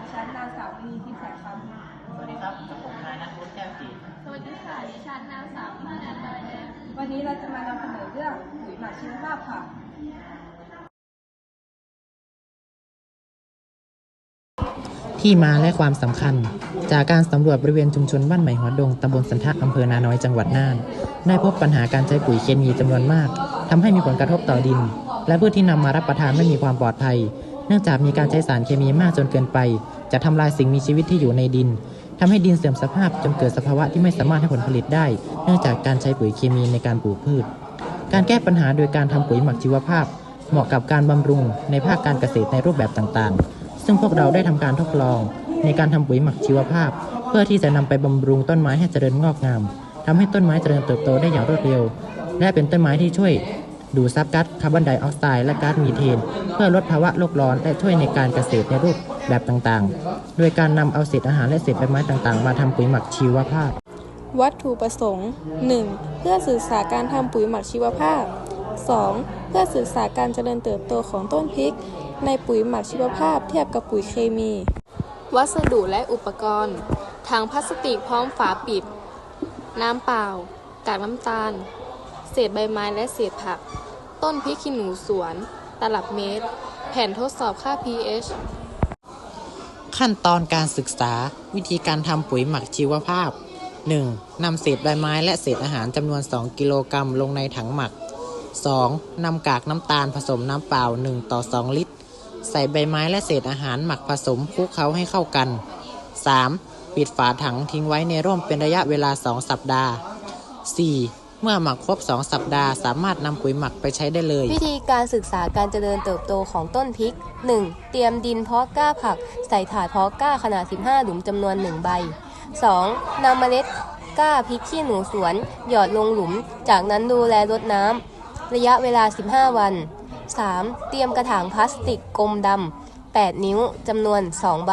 ดิฉันนางสาววินีทิพย์สายคสวัสดีครับกับผมนายนัทวุฒิแก้วจีสวัสดีค่ะดิฉันนางสาวพิมนันท์ดอยแดงำวันนี้เราจะมานำเสนอเรื่องปุ๋ยหมักชีวภาพค่ะที่มาและความสำคัญ จากการสำรวจบริเวณชุมชนบ้านใหม่หัวดงตำบลสันทะอำเภอนาน้อยจังหวัดน่าน ได้พบปัญหาการใช้ปุ๋ยเคมีจำนวนมากทำให้มีผลกระทบต่อดิน และพืชที่นำมารับประทานไม่มีความปลอดภัย เนื่องจากมีการใช้สารเคมีมากจนเกินไป จะทำลายสิ่งมีชีวิตที่อยู่ในดินทำให้ดินเสื่อมสภาพจนเกิดสภาวะที่ไม่สามารถให้ผลผลิตได้ เนื่องจากการใช้ปุ๋ยเคมีในการปลูกพืช การแก้ปัญหาโดยการทำปุ๋ยหมักชีวภาพ เหมาะกับการบำรุงในภาคการเกษตรในรูปแบบต่างๆ ซึ่งพวกเราได้ทำการทดลอง ในการทำปุ๋ยหมักชีวภาพ เพื่อที่จะนำไปบำรุงต้นไม้ให้เจริญงอกงามทำให้ต้นไม้เจริญเติบโตได้อย่างรวดเร็ว และเป็นต้นไม้ที่ช่วย ดูดซับก๊าซคาร์บอนไดออกไซด์และก๊าซมีเทน เพื่อลดภาวะโลกร้อนและช่วยในการเกษตรในรูปแบบต่างๆ โดยการนำเอาเศษอาหารและเศษใบไม้ต่างๆ มาทำปุ๋ยหมักชีวภาพ วัตถุประสงค์ 1. เพื่อศึกษาการทำปุ๋ยหมักชีวภาพ 2. เพื่อศึกษาการเจริญเติบโตของต้นพริก ในปุ๋ยหมักชีวภาพเทียบกับปุ๋ยเคมี วัสดุและอุปกรณ์ถังพลาสติกพร้อมฝาปิด น้ำเปล่า กากน้ำตาล เศษใบไม้และเศษผัก ต้นพริกขี้หนูสวน ตลับเมตร แผ่นทดสอบค่า pH ขั้นตอนการศึกษาวิธีการทำปุ๋ยหมักชีวภาพ 1. นำเศษใบไม้และเศษอาหารจำนวน 2 กิโลกรัมลงในถังหมัก 2. นำกากน้ำตาลผสมน้ำเปล่า 1 ต่อ 2 ลิตร ใส่ใบไม้และเศษอาหารหมักผสมคลุกเคล้าให้เข้ากัน 3. ปิดฝาถังทิ้งไว้ในร่มเป็นระยะเวลา 2 สัปดาห์ 4. เมื่อหมักครบ 2 สัปดาห์ สามารถนำปุ๋ยหมักไปใช้ได้เลย วิธีการศึกษาการเจริญเติบโตของต้นพริก 1. เตรียมดินเพาะกล้าผัก ใส่ถาดเพาะกล้าขนาด 15 หลุมจำนวน 1 ใบ 2. นำเมล็ดกล้าพริกขี้หนูสวน หยอดลงหลุม จากนั้นดูแลรดน้ำระยะเวลา 15 วัน 3. เตรียมกระถางพลาสติกกลมดำ 8 นิ้วจำนวน 2 ใบ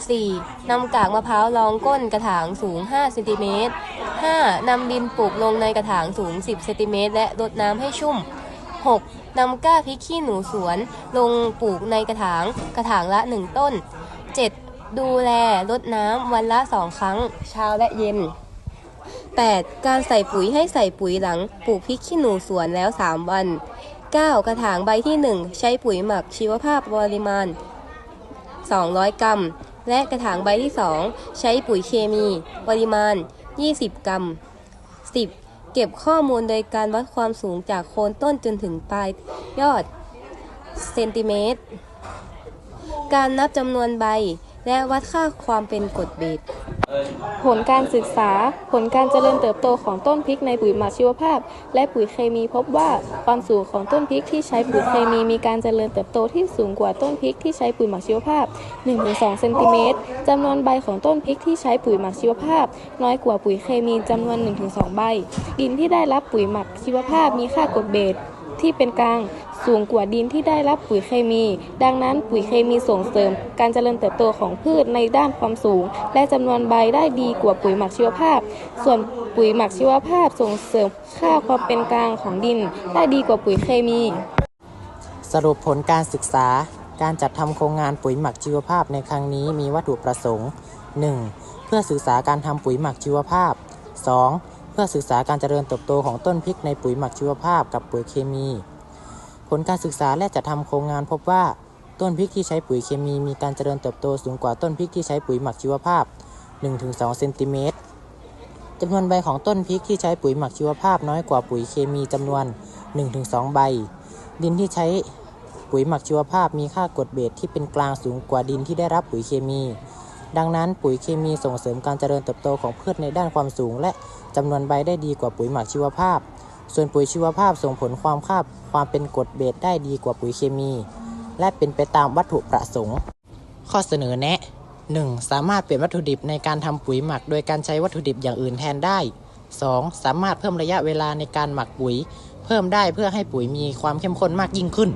4. นำกากมะพร้าวรองก้นกระถางสูง 5 เซนติเมตร 5. นำดินปลูกลงในกระถางสูง 10 เซนติเมตรและรดน้ำให้ชุ่ม 6. นำก้าพริกขี้หนูสวน ลงปลูกในกระถางกระถางละ 1 ต้น 7. ดูแลรดน้ำวันละ2ครั้ง เช้าและเย็น 8. การใส่ปุ๋ยให้ใส่ปุ๋ยหลังปลูกพริกขี้หนูสวนแล้ว 3 วัน 9. กระถางใบที่ 1 ใช้ปุ๋ยหมักชีวภาพปริมาณ 200 กรัม และกระถางใบที่ 2 ใช้ปุ๋ยเคมี ปริมาณ 20 กรัม 10. เก็บข้อมูลโดยการวัดความสูงจากโคนต้นจนถึงปลายยอดเซนติเมตร การนับจำนวนใบ และวัดค่าความเป็นกรดเบสผลการศึกษาผลการเจริญเติบโตของต้นพริกในปุ๋ยหมักชีวภาพ และปุ๋ยเคมีพบว่าความสูงของต้นพริกที่ใช้ปุ๋ยเคมีมีการเจริญเติบโตที่สูงกว่าต้นพริกที่ใช้ปุ๋ยหมักชีวภาพ 1-2 เซนติเมตรจำนวนใบของต้นพริกที่ใช้ปุ๋ยหมักชีวภาพ น้อยกว่าปุ๋ยเคมีจำนวน 1-2 ใบ ดินที่ได้รับปุ๋ยหมักชีวภาพมีค่ากรดเบส ที่เป็นกลางสูงกว่าดินที่ได้รับปุ๋ยเคมี ดังนั้นปุ๋ยเคมีส่งเสริม การเจริญเติบโตของพืชในด้านความสูง และจำนวนใบได้ดีกว่าปุ๋ยหมักชีวภาพ ส่วนปุ๋ยหมักชีวภาพส่งเสริมค่าความเป็นกลางของดิน ได้ดีกว่าปุ๋ยเคมี สรุปผลการศึกษา การจัดทำโครงงานปุ๋ยหมักชีวภาพในครั้งนี้มีวัตถุประสงค์ 1. เพื่อศึกษาการทำปุ๋ยหมักชีวภาพ 2. เพื่อศึกษาการเจริญเติบโตของต้นพริกในปุ๋ยหมักชีวภาพกับปุ๋ยเคมี ผลการศึกษาและจัดทำโครงงานพบว่าต้นพริกที่ใช้ปุ๋ยเคมีมีการเจริญเติบโตสูงกว่าต้นพริกที่ใช้ปุ๋ยหมักชีวภาพ 1-2 เซนติเมตรจำนวนใบของต้นพริกที่ใช้ปุ๋ยหมักชีวภาพน้อยกว่าปุ๋ยเคมีจำนวน 1-2 ใบ ดินที่ใช้ปุ๋ยหมักชีวภาพมีค่ากรดเบสที่เป็นกลางสูงกว่าดินที่ได้รับปุ๋ยเคมี ดังนั้นปุ๋ยเคมีส่งเสริมการเจริญเติบโตของพืชในด้านความสูง และจำนวนใบได้ดีกว่าปุ๋ยหมักชีวภาพ ส่วนปุ๋ยชีวภาพส่งผลความคาบความเป็นกรดเบสได้ดีกว่าปุ๋ยเคมี และเป็นไปตามวัตถุประสงค์ ข้อเสนอแนะ 1. สามารถเปลี่ยนวัตถุดิบในการทำปุ๋ยหมัก โดยการใช้วัตถุดิบอย่างอื่นแทนได้ 2. สามารถเพิ่มระยะเวลาในการหมักปุ๋ย เพิ่มได้เพื่อให้ปุ๋ยมีความเข้มข้นมากยิ่งขึ้น